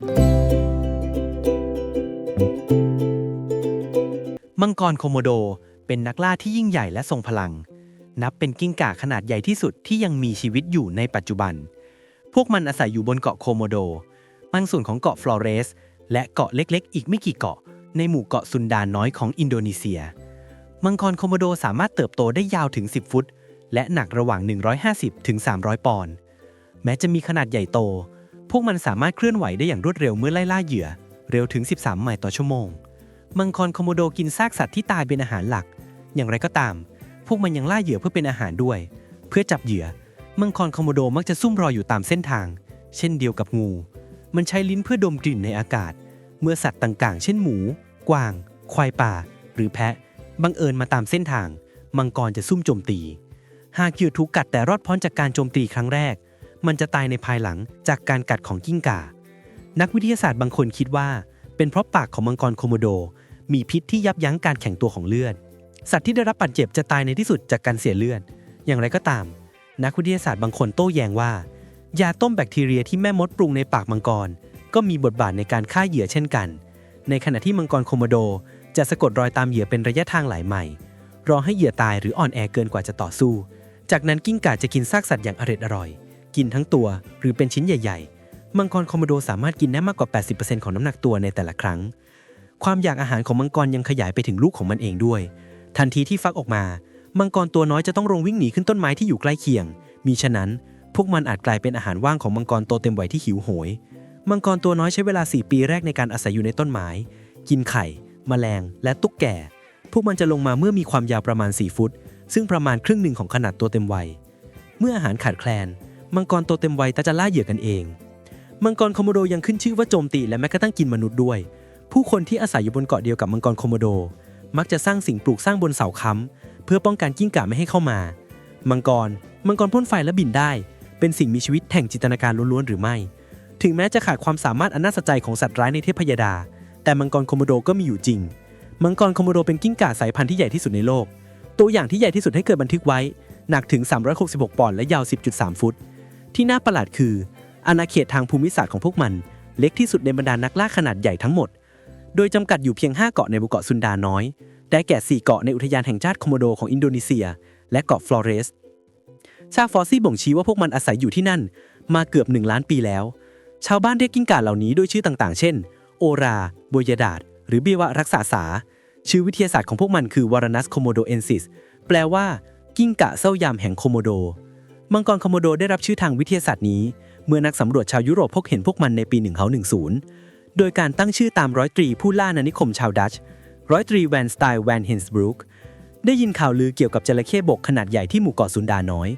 มังกรโคโมโดเป็นนักล่าที่ยิ่งใหญ่และทรงพลัง นับเป็นกิ้งก่าขนาดใหญ่ที่สุดที่ยังมีชีวิตอยู่ในปัจจุบัน พวกมันอาศัยอยู่บนเกาะโคโมโดบางส่วนของเกาะฟลอเรส และเกาะเล็กๆ อีกไม่กี่เกาะ ในหมู่เกาะซุนดานน้อยของอินโดนีเซีย มังกรโคโมโดสามารถเติบโตได้ยาวถึง 10 ฟุต และหนักระหว่าง 150ถึง300 ปอนด์ แม้จะมีขนาดใหญ่โต พวกมันสามารถเคลื่อนไหวได้อย่างรวดเร็วเมื่อไล่ล่าเหยื่อ เร็วถึง 13 ไมล์ต่อชั่วโมง มังกรโคโมโดกินซากสัตว์ที่ตายเป็นอาหารหลัก อย่างไรก็ตาม พวกมันยังล่าเหยื่อเพื่อเป็นอาหารด้วย เพื่อจับเหยื่อ มังกรโคโมโดมักจะซุ่มรออยู่ตามเส้นทาง เช่นเดียวกับงู มันใช้ลิ้นเพื่อดมกลิ่นในอากาศ เมื่อสัตว์ต่างๆ เช่นหมู กวาง ควายป่า หรือแพะ บังเอิญมาตามเส้นทาง มังกรจะซุ่มโจมตี หากเหยื่อถูกกัดแต่รอดพ้นจากการโจมตีครั้งแรก มันจะตายในภายหลังจากการกัดของกิ้งก่า นักวิทยาศาสตร์บางคนคิดว่า เป็นเพราะปากของมังกรโคโมโด มีพิษที่ยับยั้งการแข็งตัวของเลือด สัตว์ที่ได้รับบาดเจ็บจะตายในที่สุดจากการเสียเลือด อย่างไรก็ตาม นักวิทยาศาสตร์บางคนโต้แย้งว่า ยาต้มแบคทีเรียที่แม่มดปรุงในปากมังกร ก็มีบทบาทในการฆ่าเหยื่อเช่นกัน ในขณะที่มังกรโคโมโดจะสะกดรอยตามเหยื่อเป็นระยะทางหลายไมล์รอให้เหยื่อตายหรืออ่อนแอเกินกว่าจะต่อสู้ จากนั้นกิ้งก่าจะกินซากสัตว์อย่างอร็ดอร่อย กินทั้งตัว หรือเป็นชิ้นใหญ่ ๆ มังกรคโมโดสามารถกินได้มากกว่า 80%ของน้ำหนักตัวในแต่ละครั้ง ความอยากอาหารของมังกรยังขยายไปถึงลูกของมันเองด้วย ทันทีที่ฟักออกมา มังกรตัวน้อยจะต้องลงวิ่งหนีขึ้นต้นไม้ที่อยู่ใกล้เคียง มีฉะนั้น พวกมันอาจกลายเป็นอาหารว่างของมังกรโตเต็มวัยที่หิวโหย มังกรตัวน้อยใช้เวลา 4 ปีแรกในการอาศัยอยู่ในต้นไม้ กินไข่ แมลง และตุ๊กแก่พวกมันจะลงมาเมื่อมีความยาวประมาณ 4 ฟุต ซึ่งประมาณครึ่งหนึ่งของขนาดตัวเต็มวัย เมื่ออาหารขาดแคลน มังกรโตเต็มวัยจะล่าเหยื่อกันเอง มังกรโคโมโดยังขึ้นชื่อว่าโจมตีและแม้กระทั่งกินมนุษย์ด้วย ผู้คนที่อาศัยอยู่บนเกาะเดียวกับมังกรโคโมโด มักจะสร้างสิ่งปลูกสร้างบนเสาค้ำเพื่อป้องกันกิ้งก่าไม่ให้เข้ามา มังกร มังกรพ่นไฟและบินได้ เป็นสิ่งมีชีวิตแห่งจินตนาการล้วนๆหรือไม่ ถึงแม้จะขาดความสามารถอันน่าสใจของสัตว์ร้ายในเทพยดา แต่มังกรโคโมโดก็มีอยู่จริง มังกรโคโมโดเป็นกิ้งก่าสายพันธุ์ที่ใหญ่ที่สุดในโลก ตัวอย่างที่ใหญ่ที่สุดให้เกิดบันทึกไว้ หนักถึง 366 ปอนด์และยาว 10.3 ฟุต ที่น่าประหลาดคือ อาณาเขตทางภูมิศาสตร์ของพวกมัน เล็กที่สุดในบรรดานักล่าขนาดใหญ่ทั้งหมด โดยจำกัดอยู่เพียง 5 เกาะในหมู่เกาะซุนดาน้อย ได้แก่ 4 เกาะในอุทยานแห่งชาติโคโมโดของอินโดนีเซีย และเกาะฟลอเรส ชาฟอสซี่บ่งชี้ว่าพวกมันอาศัยอยู่ที่นั่น มาเกือบ 1 ล้านปีแล้ว ชาวบ้านเรียกกิ้งก่าเหล่านี้ด้วยชื่อต่างๆ เช่น โอราโบยดาดหรือเบียวะรักษาสา ชื่อวิทยาศาสตร์ของพวกมันคือวารานัสโคโมโดเอนซิส แปลว่า กิ้งก่าเศร้ายามแห่งโคโมโด มังกรโคโมโดได้รับชื่อทางวิทยาศาสตร์นี้ เมื่อนักสำรวจชาวยุโรปพบเห็นพวกมันในปี1910 โดยการตั้งชื่อตามร้อยตรีผู้ล่านานิคมชาวดัตช์ร้อยตรีแวนสไตล์แวนเฮนส์บรูคได้ยินข่าวลือเกี่ยวกับจระเข้บกขนาดใหญ่ที่หมู่เกาะซุนดาน้อย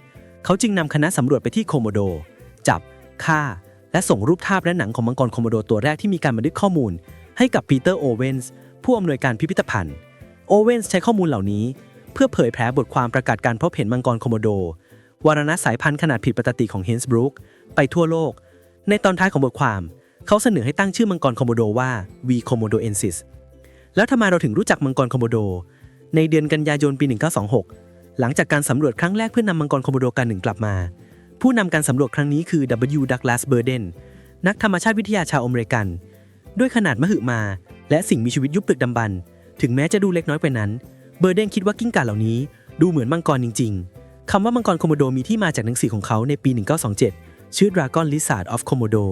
เขาจึงนำคณะสำรวจไปที่โคโมโด จับ ฆ่า และส่งรูปภาพและหนังของมังกรโคโมโดตัวแรกที่มีการบันทึกข้อมูล ให้กับปีเตอร์โอเวนส์ผู้อำนวยการพิพิธภัณฑ์ โอเวนส์ใช้ข้อมูลเหล่านี้ เพื่อเผยแพร่บทความประกาศการพบเห็นมังกรโคโมโด วารณะสายพันธุ์ขนาดผิดปกติของเฮนส์บรูคไปทั่วโลก ในตอนท้ายของบทความ เขาเสนอให้ตั้งชื่อมังกรคโมโบโดว่า V Komodoensis แล้วทำไมเราถึงรู้จักมังกรคโมโบโด ในเดือนกันยายนปี 1926 หลังจากการสำรวจครั้งแรกเพื่อนำมังกรคโมโบโดกันหนึ่งกลับมา ผู้นำการสำรวจครั้งนี้คือ W. Douglas Burden นักธรรมชาติวิทยาชาวอเมริกัน ด้วยขนาดมหึมา และสิ่งมีชีวิตยุบตึกดำบรรถึงแม้จะดูเล็กน้อยไปนั้น เบอร์เดนคิดว่ากิ้งก่าเหล่านี้ดูเหมือนมังกรจริง ๆ คำว่ามังกรโคโมโดมีที่มาจากหนังสือของเขาในปี 1927 ชื่อ Dragon Lizard of Komodo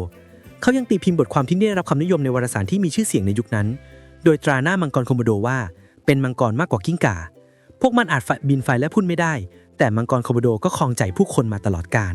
เขายังตีพิมพ์บทความที่ได้รับความนิยมในวารสารที่มีชื่อเสียงในยุคนั้น โดยตราหน้ามังกรโคโมโดว่า เป็นมังกรมากกว่ากิ้งก่า พวกมันอาจบินไฟและพุ่นไม่ได้ แต่มังกรโคโมโดก็ครองใจผู้คนมาตลอดกาล